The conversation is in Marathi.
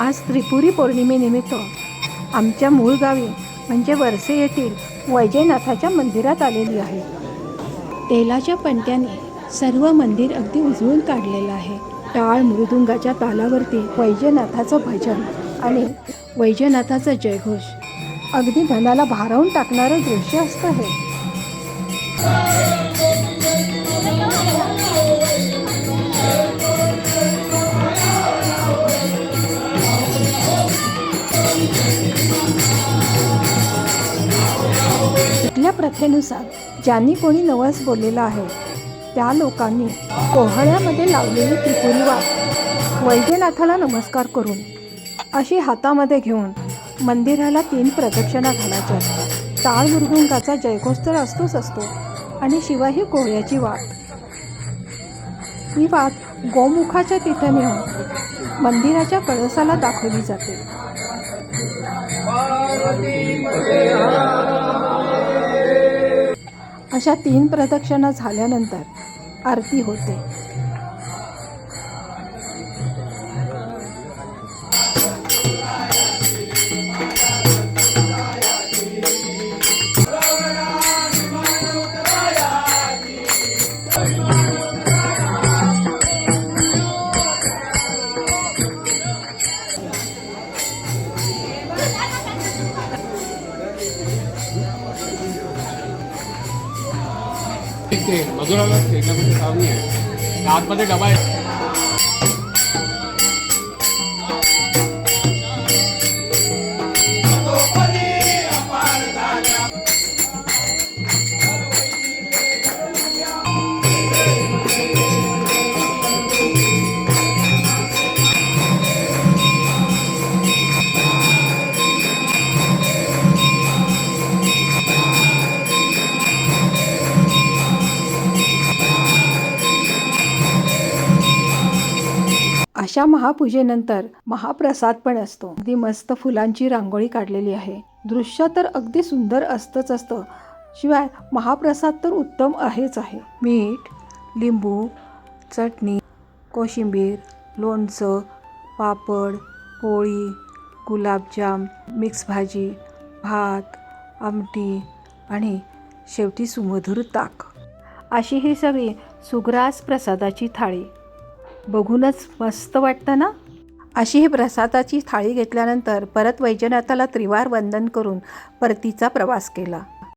आज त्रिपुरी पौर्णिमेनिमित्त आमच्या मूळ गावी म्हणजे वरसे येथील वैजयनाथाच्या मंदिरात आलेली आहे. तेलाच्या पणत्याने सर्व मंदिर अगदी उजळून काढलेलं आहे. टाळ मृदुंगाच्या तालावरती वैजयनाथाचं भजन आणि वैजयनाथाचा जयघोष. अगदी मनाला भारावून टाकणारं दृश्य असतं हे. प्रथेनुसार ज्यांनी कोणी नवस बोललेला आहे त्या लोकांनी कोहळ्यामध्ये लावलेली त्रिपुरी वाट वैद्यनाथाला नमस्कार करून अशी हातामध्ये घेऊन मंदिराला तीन प्रदक्षिणा घालायच्या. असतात टाळ मृदुंगाचा जयघोष तर असतोच असतो आणि शिवाय ही कोहळ्याची वाट. ही वाट गोमुखाच्या तिथे नेऊन मंदिराच्या कळसाला दाखवली जाते. अशा तीन प्रदक्षिणा झाल्यानंतर आरती होते. ते मधुराला स्टेशनमध्ये चालू आहे. आतमध्ये डबा आहे. अशा महापूजेनंतर महाप्रसाद पण असतो. अगदी मस्त फुलांची रांगोळी काढलेली आहे. दृश्य तर अगदी सुंदर असतंच असतं. शिवाय महाप्रसाद तर उत्तम आहेच आहे. मीठ लिंबू चटणी कोशिंबीर लोणचं पापड पोळी गुलाबजाम मिक्स भाजी भात आमटी आणि शेवटी सुमधुर ताक. अशी ही सगळी सुग्रास प्रसादाची थाळी. बघूनच मस्त वाटतं ना? अशी ही प्रसादाची थाळी घेतल्यानंतर परत वैजनाथाला त्रिवार वंदन करून परतीचा प्रवास केला.